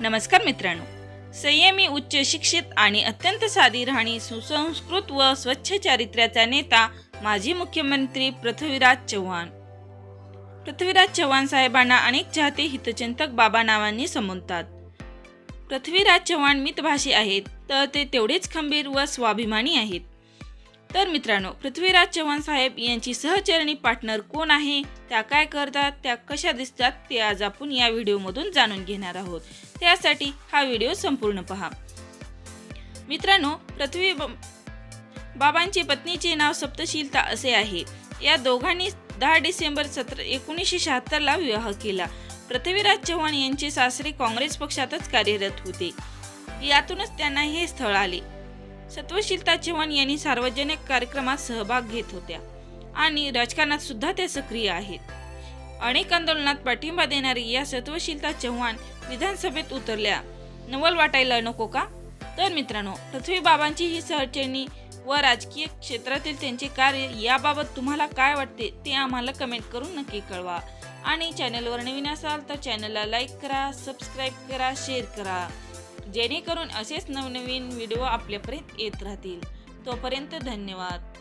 नमस्कार मित्रांनो. संयमी उच्च शिक्षित आणि अत्यंत साधी राहणी सुसंस्कृत व स्वच्छ चारित्र्याचा नेता माजी मुख्यमंत्री पृथ्वीराज चव्हाण. पृथ्वीराज चव्हाण साहेबांना अनेक चाहते हितचिंतक बाबा नावांनी संबोधतात. पृथ्वीराज चव्हाण मितभाषी आहेत तर ते तेवढेच खंबीर व स्वाभिमानी आहेत. तर मित्रांनो पृथ्वीराज चव्हाण साहेब यांची सहचरणी पार्टनर कोण आहे? त्या काय करतात? त्या कशा दिसतात? ते आज आपण या व्हिडिओमधून जाणून घेणार आहोत. त्यासाठी हा व्हिडिओ संपूर्ण पहा. मित्रांनो पृथ्वी ब- बाबांची पत्नीचे नाव सप्तशीलता असे आहे. या दोघांनी दहा डिसेंबर सतरा एकोणीसशे शहात्तरला विवाह केला. पृथ्वीराज चव्हाण यांचे सासरे काँग्रेस पक्षातच कार्यरत होते. यातूनच त्यांना हे स्थळ आले. सत्वशीलता चव्हाण यांनी सार्वजनिक कार्यक्रमात सहभाग घेत होत्या. आणि राजकारणात सुद्धा त्या सक्रिय आहेत. अनेक आंदोलनात पाठिंबा देणारी या सत्वशीलता चव्हाण विधानसभेत उतरल्या. नवल वाटायला नको का? तर मित्रांनो पृथ्वी बाबांची ही सहचरणी व राजकीय क्षेत्रातील त्यांचे कार्य याबाबत तुम्हाला काय वाटते ते आम्हाला कमेंट करून नक्की कळवा. आणि चॅनलवर नवीन असाल तर चॅनलला लाईक करा सबस्क्राईब करा शेअर करा. जेणेकरून असेच नवनवीन व्हिडिओ आपल्यापर्यंत येत राहतील. तोपर्यंत धन्यवाद.